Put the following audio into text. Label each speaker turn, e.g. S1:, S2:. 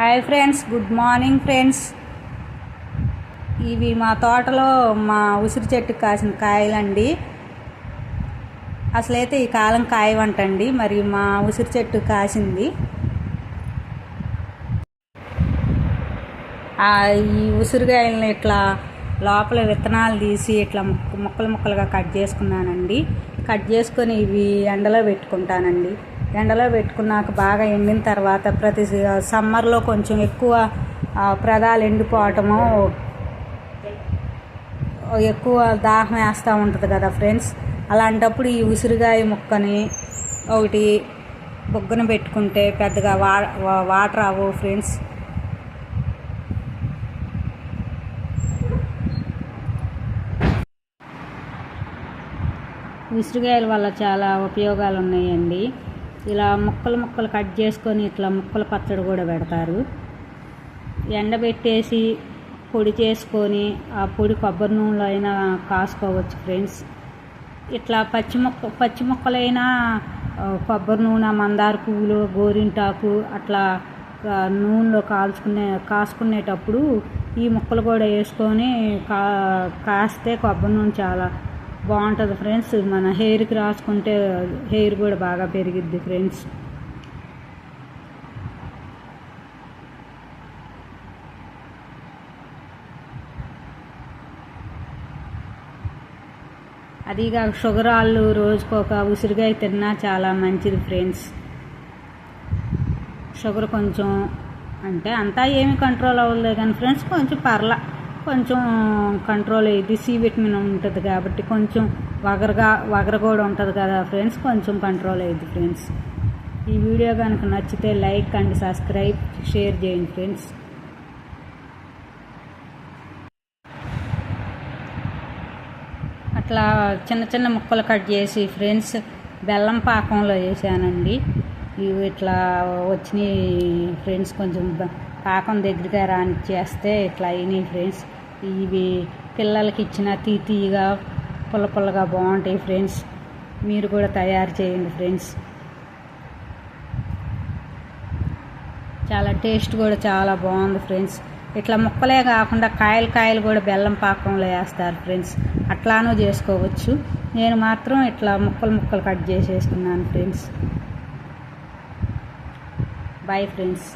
S1: Hi friends good morning friends. ఇవి మా తోటలో మా ఉసిరి చెట్టు కాసిన కాయలండి. అసలైతే ఈ కాలం కాయవంటండి మరి మా ఉసిరి చెట్టు కాసింది. ఈ ఉసిరికాయలను ఇట్లా లోపల విత్తనాలు తీసి ఇట్లా ముక్క ముక్కలు ముక్కలుగా కట్ చేసుకున్నానండి. కట్ చేసుకొని ఇవి ఎండలో పెట్టుకుంటానండి. ఎండలో పెట్టుకున్నాక బాగా ఎండిన తర్వాత ప్రతి సమ్మర్లో కొంచెం ఎక్కువ ప్రదాలు ఎండిపోవటము ఎక్కువ దాహం వేస్తూ ఉంటుంది కదా ఫ్రెండ్స్. అలాంటప్పుడు ఈ ఉసిరికాయ ముక్కని ఒకటి బొగ్గన పెట్టుకుంటే పెద్దగా వా వా- వాటర్ అవ్వవు ఫ్రెండ్స్. ఉసిరికాయల వల్ల చాలా ఉపయోగాలు ఉన్నాయండి ఇలా ముక్కలు ముక్కలు కట్ చేసుకొని ఇట్లా ముక్కల పచ్చడి కూడా పెడతారు. ఎండబెట్టేసి పొడి చేసుకొని ఆ పొడి కొబ్బరి నూనెలో అయినా కాసుకోవచ్చు ఫ్రెండ్స్. ఇట్లా పచ్చి మొక్క పచ్చి మొక్కలైనా కొబ్బరి నూనె మందార పువ్వులు గోరింటాకు అట్లా నూనెలో కాల్చుకునే కాసుకునేటప్పుడు ఈ ముక్కలు కూడా వేసుకొని కా కాస్తే కొబ్బరి నూనె చాలా బాగుంటుంది ఫ్రెండ్స్. మన హెయిర్కి రాసుకుంటే హెయిర్ కూడా బాగా పెరిగిద్ది ఫ్రెండ్స్. అదిగా షుగర్ వాళ్ళు రోజుకు ఒక ఉసిరికాయ తిన్నా చాలా మంచిది ఫ్రెండ్స్. షుగర్ కొంచెం అంటే అంతా ఏమి కంట్రోల్ అవ్వలేదు కానీ ఫ్రెండ్స్ కొంచెం పర్ల. కొంచెం కంట్రోల్ అయ్యింది సి విటమిన్ ఉంటుంది కాబట్టి కొంచెం వగరగా వగర కూడా ఉంటుంది కదా ఫ్రెండ్స్ కొంచెం కంట్రోల్ అయ్యింది ఫ్రెండ్స్ ఈ వీడియో కనుక నచ్చితే లైక్ అండ్ సబ్స్క్రైబ్ షేర్ చేయండి ఫ్రెండ్స్ అట్లా చిన్న చిన్న ముక్కలు కట్ చేసి ఫ్రెండ్స్ బెల్లం పాకంలో వేసానండి ఇవి ఇట్లా వచ్చినాయి ఫ్రెండ్స్ కొంచెం పాకం దగ్గరికి రాని చేస్తే ఇట్లా అయినాయి ఫ్రెండ్స్ ఇవి పిల్లలకి ఇచ్చిన తీ తీయగా పుల్ల పుల్లగా బాగుంటాయి ఫ్రెండ్స్. మీరు కూడా తయారు చేయండి ఫ్రెండ్స్. చాలా టేస్ట్ కూడా చాలా బాగుంది ఫ్రెండ్స్. ఇట్లా ముక్కలే కాకుండా కాయలు కాయలు కూడా బెల్లం పాకంలో వేస్తారు ఫ్రెండ్స్. అట్లానూ చేసుకోవచ్చు. నేను మాత్రం ఇట్లా ముక్కలు ముక్కలు కట్ చేసేసుకున్నాను ఫ్రెండ్స్. Bye friends